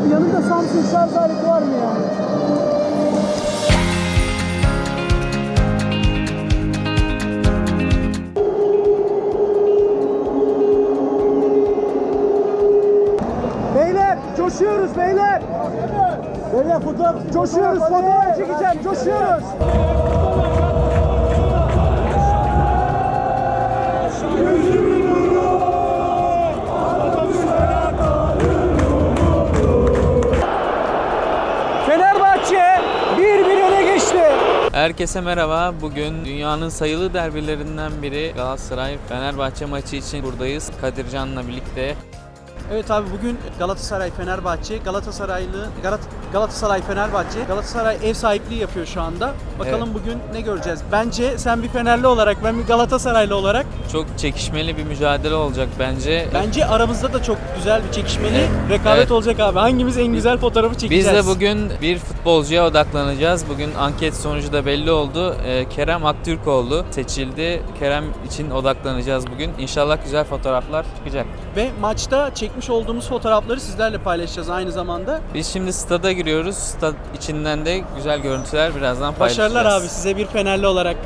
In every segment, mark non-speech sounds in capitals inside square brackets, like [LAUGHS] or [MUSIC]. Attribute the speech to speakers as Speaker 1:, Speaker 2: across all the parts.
Speaker 1: Abi yanında Samsung şarj aleti var mı ya? Beyler coşuyoruz beyler. Beyler fotoğraf coşuyoruz fotoğraf çekeceğim coşuyoruz.
Speaker 2: Herkese merhaba. Bugün dünyanın sayılı derbilerinden biri Galatasaray Fenerbahçe maçı için buradayız. Kadircan'la birlikte.
Speaker 1: Evet abi bugün Galatasaray Fenerbahçe, Galatasaraylı Galat Galatasaray Fenerbahçe, Galatasaray ev sahipliği yapıyor şu anda. Bakalım bugün ne göreceğiz. Bence sen bir Fenerli olarak, ben bir Galatasaraylı olarak
Speaker 2: Çok çekişmeli bir mücadele olacak bence.
Speaker 1: bence aramızda da çok güzel bir çekişmeli rekabet
Speaker 2: Evet.
Speaker 1: olacak abi. Hangimiz en güzel fotoğrafı
Speaker 2: Biz
Speaker 1: çekeceğiz?
Speaker 2: de bugün bir futbolcuya odaklanacağız. Bugün anket sonucu da belli oldu. Ee, Kerem Aktürkoğlu seçildi. Kerem için odaklanacağız bugün. İnşallah güzel fotoğraflar çıkacak.
Speaker 1: ve maçta çekmiş olduğumuz fotoğrafları sizlerle paylaşacağız aynı zamanda.
Speaker 2: Biz şimdi stada giriyoruz. Stad içinden de güzel görüntüler birazdan paylaşacağız.
Speaker 1: Başarılar abi size bir Fenerli olarak.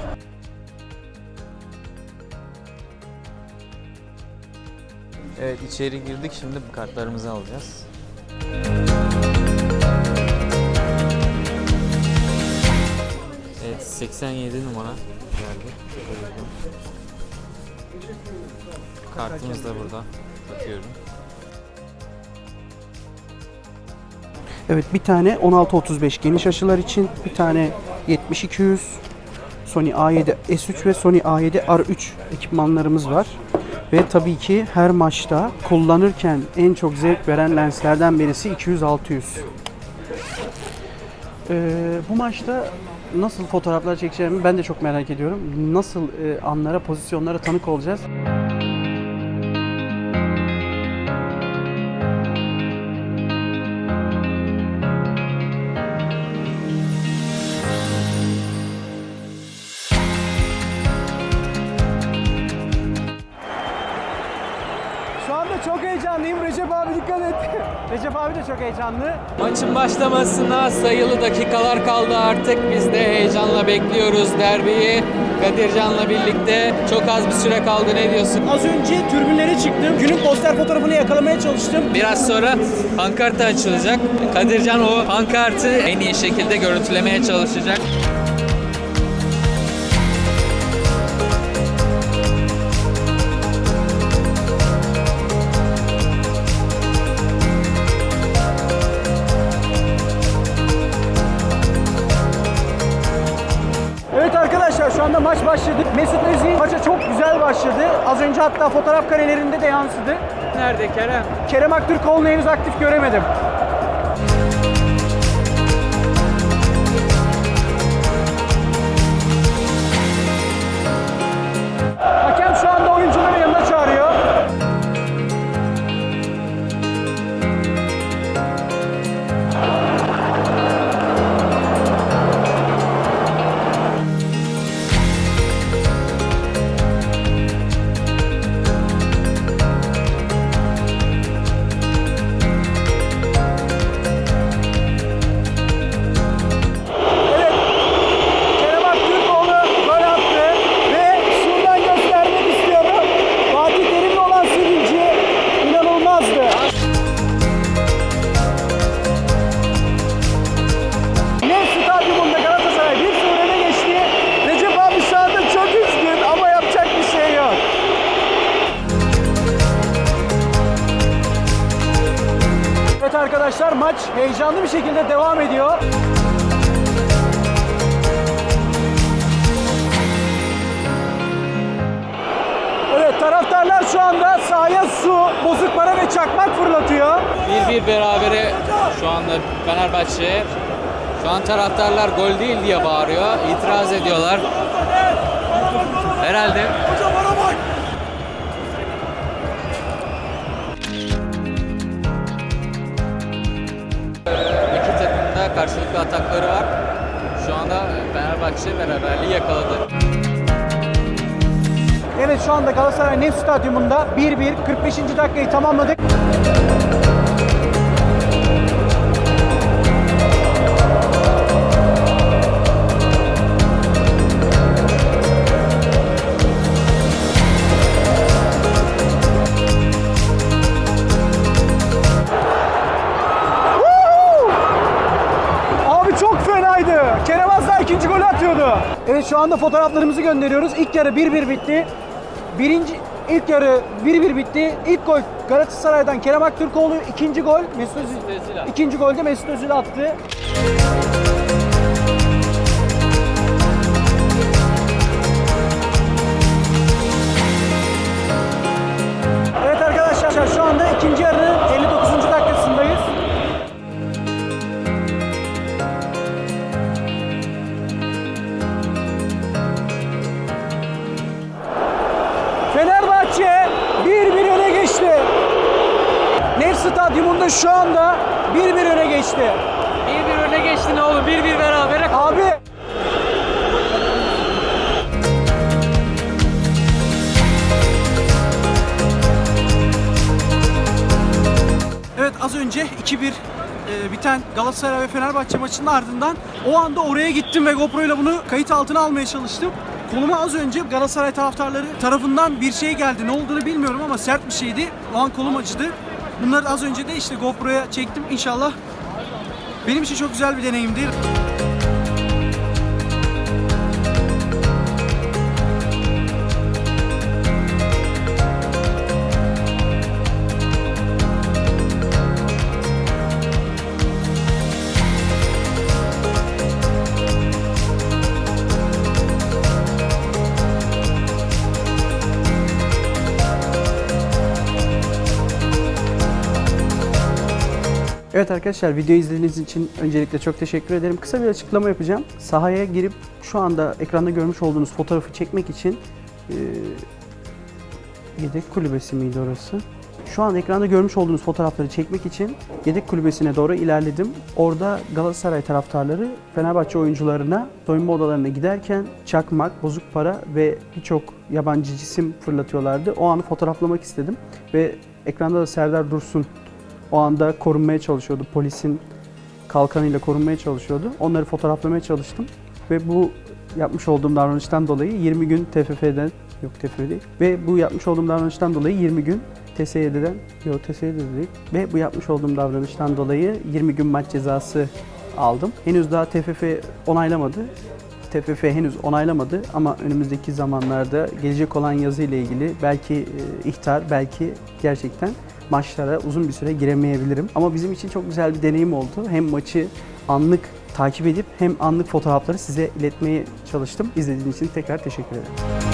Speaker 2: Evet içeri girdik. Şimdi kartlarımızı alacağız. Evet 87 numara geldi. Kartımız da burada. Bakıyorum.
Speaker 3: Evet bir tane 1635 geniş açılar için, bir tane 7200 Sony A7 S3 ve Sony A7 R3 ekipmanlarımız var. Ve tabii ki her maçta kullanırken en çok zevk veren lenslerden birisi 200-600. Ee, bu maçta nasıl fotoğraflar çekeceğimi ben de çok merak ediyorum. Nasıl e, anlara, pozisyonlara tanık olacağız.
Speaker 1: Heyecanlıyım. Recep abi dikkat et. [LAUGHS] Recep abi de çok heyecanlı.
Speaker 2: Maçın başlamasına sayılı dakikalar kaldı artık. Biz de heyecanla bekliyoruz derbiyi. Kadircan'la birlikte çok az bir süre kaldı. Ne diyorsun?
Speaker 1: Az önce türbünlere çıktım. Günün poster fotoğrafını yakalamaya çalıştım.
Speaker 2: Biraz sonra pankartı açılacak. Kadircan o pankartı en iyi şekilde görüntülemeye çalışacak.
Speaker 1: Anda maç başladı. Mesut Özil maça çok güzel başladı. Az önce hatta fotoğraf karelerinde de yansıdı.
Speaker 2: Nerede Kerem?
Speaker 1: Kerem Aktürkoğlu'nu henüz aktif göremedim. Maç heyecanlı bir şekilde devam ediyor. Evet taraftarlar şu anda sahaya su, bozuk para ve çakmak fırlatıyor.
Speaker 2: 1-1 berabere şu anda Fenerbahçe. Şu an taraftarlar gol değil diye bağırıyor. İtiraz ediyorlar. Herhalde karşılıklı atakları var. Şu anda Fenerbahçe beraberliği yakaladı.
Speaker 1: Evet şu anda Galatasaray Nef Stadyumunda 1-1 45. dakikayı tamamladık. Evet şu anda fotoğraflarımızı gönderiyoruz. İlk yarı 1-1 bitti. Birinci ilk yarı 1-1 bitti. İlk gol Galatasaray'dan Kerem Aktürkoğlu, ikinci gol Mesut Özil. İkinci golde Mesut Özil attı. Fenerbahçe 1-1 öne geçti. Nef Stadyumunda şu anda 1-1 öne geçti.
Speaker 2: 1-1 öne geçti ne olur 1-1 berabere
Speaker 1: Abi
Speaker 4: Evet az önce 2-1 e, biten Galatasaray ve Fenerbahçe maçının ardından o anda oraya gittim ve GoPro ile bunu kayıt altına almaya çalıştım. Koluma az önce Galatasaray taraftarları tarafından bir şey geldi. Ne olduğunu bilmiyorum ama sert bir şeydi. O an kolum acıdı. Bunları az önce de işte GoPro'ya çektim. İnşallah benim için çok güzel bir deneyimdir.
Speaker 1: Evet arkadaşlar video izlediğiniz için öncelikle çok teşekkür ederim. Kısa bir açıklama yapacağım. Sahaya girip şu anda ekranda görmüş olduğunuz fotoğrafı çekmek için e, yedek kulübesi miydi orası? Şu an ekranda görmüş olduğunuz fotoğrafları çekmek için yedek kulübesine doğru ilerledim. Orada Galatasaray taraftarları Fenerbahçe oyuncularına soyunma odalarına giderken çakmak, bozuk para ve birçok yabancı cisim fırlatıyorlardı. O anı fotoğraflamak istedim ve ekranda da Serdar Dursun o anda korunmaya çalışıyordu. Polisin kalkanıyla korunmaya çalışıyordu. Onları fotoğraflamaya çalıştım. Ve bu yapmış olduğum davranıştan dolayı 20 gün TFF'den yok TFF değil. Ve bu yapmış olduğum davranıştan dolayı 20 gün TSYD'den yok TSYD değil. Ve bu yapmış olduğum davranıştan dolayı 20 gün maç cezası aldım. Henüz daha TFF onaylamadı. TFF henüz onaylamadı ama önümüzdeki zamanlarda gelecek olan yazı ile ilgili belki e, ihtar, belki gerçekten maçlara uzun bir süre giremeyebilirim. Ama bizim için çok güzel bir deneyim oldu. Hem maçı anlık takip edip hem anlık fotoğrafları size iletmeye çalıştım. İzlediğiniz için tekrar teşekkür ederim.